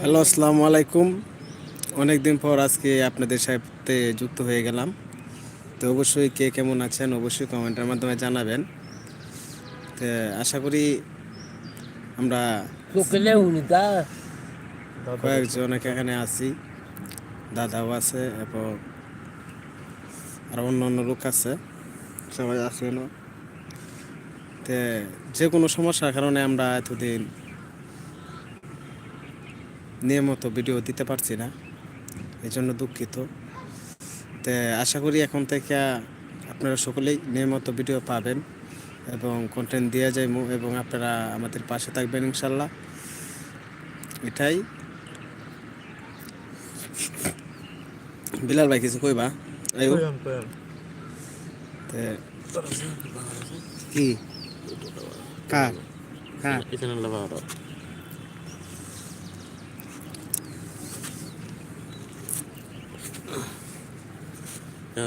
Hello আসসালামু আলাইকুম। অনেক দিন পর আজকে আপনাদের সাথে যুক্ত হয়ে গেলাম। তো অবশ্যই কে কেমন আছেন অবশ্যই কমেন্টের মাধ্যমে জানাবেন। তো আশা করি আমরা. কয়েকজন এখানে আছি। দাদাও আছে এবং আর অন্য অন্য লোক আছে। সবাই আছে তে যে কোনো সমস্যার কারণে আমরা এতদিন নিয়মিত ভিডিও দিতে পারছি না এই জন্য দুঃখিত। তে আশা করি এখন থেকে আপনারা সকলেই নিয়মিত ভিডিও পাবেন এবং কন্টেন্ট দেওয়া যায় এবং আপনারা আমাদের পাশে থাকবেন ইনশাল্লাহ। এটাই। বিলাল ভাই কিছু কইবা? কি? কার কার এখানে লাগাও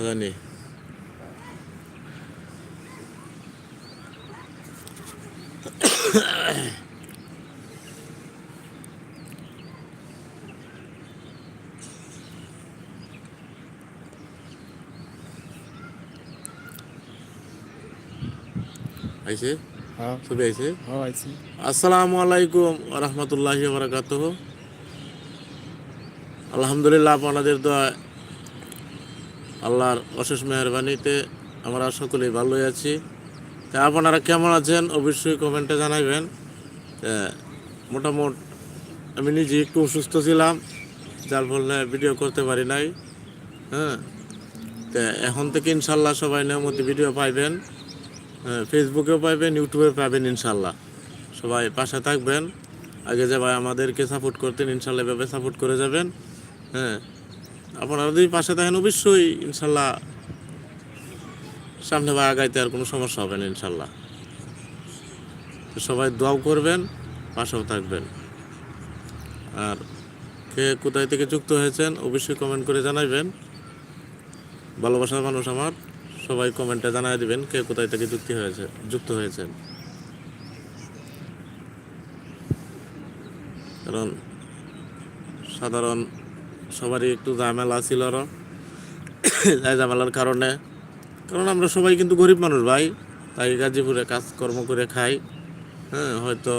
জানি আইছে হ্যাঁ ছবি আইছে। হ্যাঁ আসসালামু আলাইকুম রহমতুল্লাহি বারাকাত আলহামদুলিল্লাহ আপনাদের দোয়া আল্লাহর অশেষ মেহরবানিতে আমরা সকলেই ভালোই আছি। তা আপনারা কেমন আছেন? অবশ্যই কমেন্টে জানাবেন তা মোটামুট আমি নিজে একটু অসুস্থ ছিলাম যার ফলে ভিডিও করতে পারি নাই। হ্যাঁ। তা এখন থেকে ইনশাল্লাহ সবাই নিয়মিত ভিডিও পাইবেন। হ্যাঁ, ফেসবুকেও পাইবেন ইউটিউবে পাবেন ইনশাল্লাহ। সবাই পাশে থাকবেন। আগে যে ভাই আমাদেরকে সাপোর্ট করতেন, ইনশাল্লাহ এভাবে সাপোর্ট করে যাবেন। হ্যাঁ আপনারা যদি পাশে থাকেন, অবশ্যই ইনশাল্লাহ সামনে বা আগাইতে আর কোনো সমস্যা হবে না ইনশাল্লাহ। সবাই দোয়াও করবেন, পাশেও থাকবেন। আর কে কোথায় থেকে যুক্ত হয়েছেন, অবশ্যই কমেন্ট করে জানাবেন ভালোবাসার মানুষ আমার। সবাই কমেন্টে জানাই দিবেন কে কোথায় থেকে যুক্তি হয়েছে, যুক্ত হয়েছেন। কারণ সাধারণ সবারই একটু ঝামেলা ছিল আরও। এই ঝামেলার কারণে। কারণ আমরা সবাই কিন্তু গরিব মানুষ ভাই, তাই গাজীপুরে কাজকর্ম করে খাই। হ্যাঁ হয়তো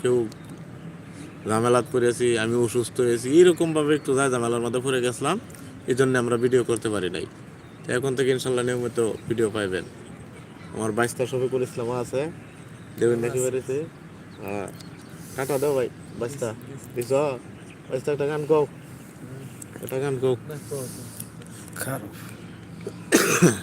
কেউ ঝামেলাত পড়েছি, আমি অসুস্থ হয়েছি, এরকমভাবে একটু যা ঝামেলার মধ্যে পড়ে গেছিলাম। এই জন্য আমরা ভিডিও করতে পারি নাই। তো এখন থেকে ইনশাল্লাহ নিয়মিত ভিডিও পাইবেন। আমার বাইশটা শফিকুল ইসলামও আছে দেবেন নাকি বেড়েছে কাটা দাও ভাই বাইশটা দিছ? বাইশটা একটা গান গাও। একটা গান গাও। খারাপ।